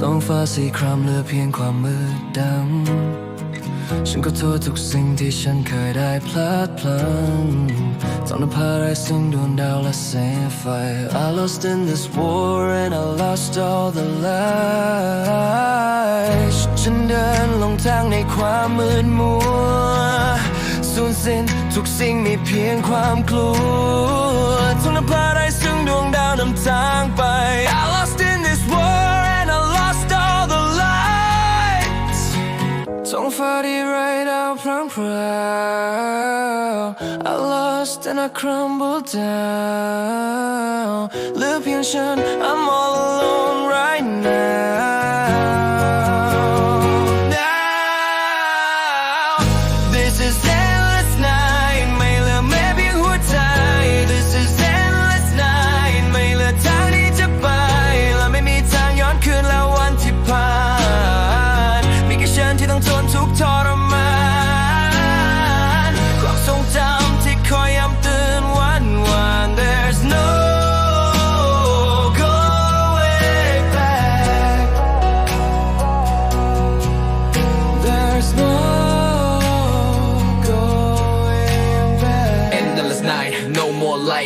ท้องฟ้าสีครามเหลือเพียงความมืดดำฉันก็โทษทุกสิ่งที่ฉันเคยได้พลาดพลั้งต้องนำพาไรซึ่งดวงดาวและแสงไฟ I lost in this war and I lost all the lights ฉันเดินลงทางในความมืดมัวสูญสิ้นทุกสิ่งมีเพียงความกลัว confetti right out from prow. I lost and I crumbled down. Live I'm all alone right now.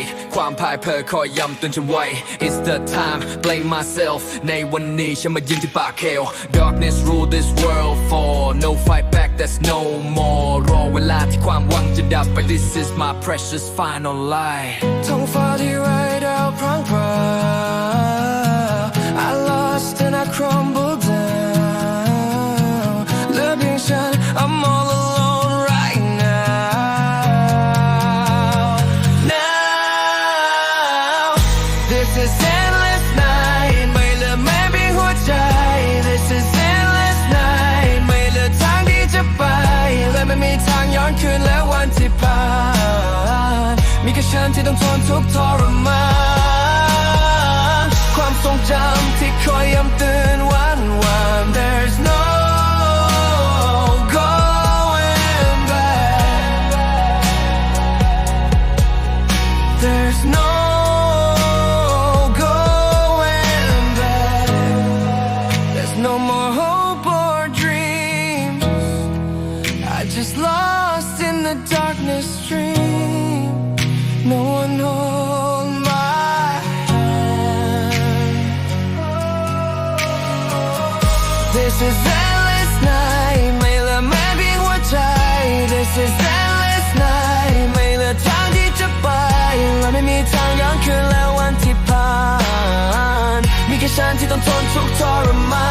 more light ความพ่ายเพอคอยย้ำเตือนฉันไว้ It's the time blame myself ในวันนี้ฉันมายืนที่ปากเคล Darkness rule this world for no fight back that's no more รอเวลาที่ความหวังจะดับไป This is my precious final light ท้องฟ้าที่ ฉันที่ต้องทนทุกข์ทรมาน ความทรงจำที่คอยย้ำเตือนวันวาน There's no going back There's no going back There's no more hope or dreams I just lost in the darkness stream No one hold my hand This is endless night ไม่ลือแม้เพียงหัวใจ This is endless night ไม่ลือทางที่จะไปและไม่มีทางย้อนคืนแล้ววันที่ผ่าน มีแค่ฉันที่ต้องทนทุกข์ทรมา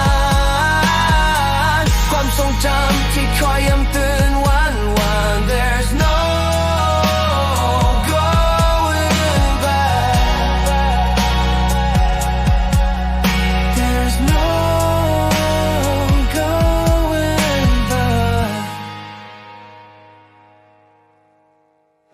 น ความทรงจำที่คอยย้ำเตือน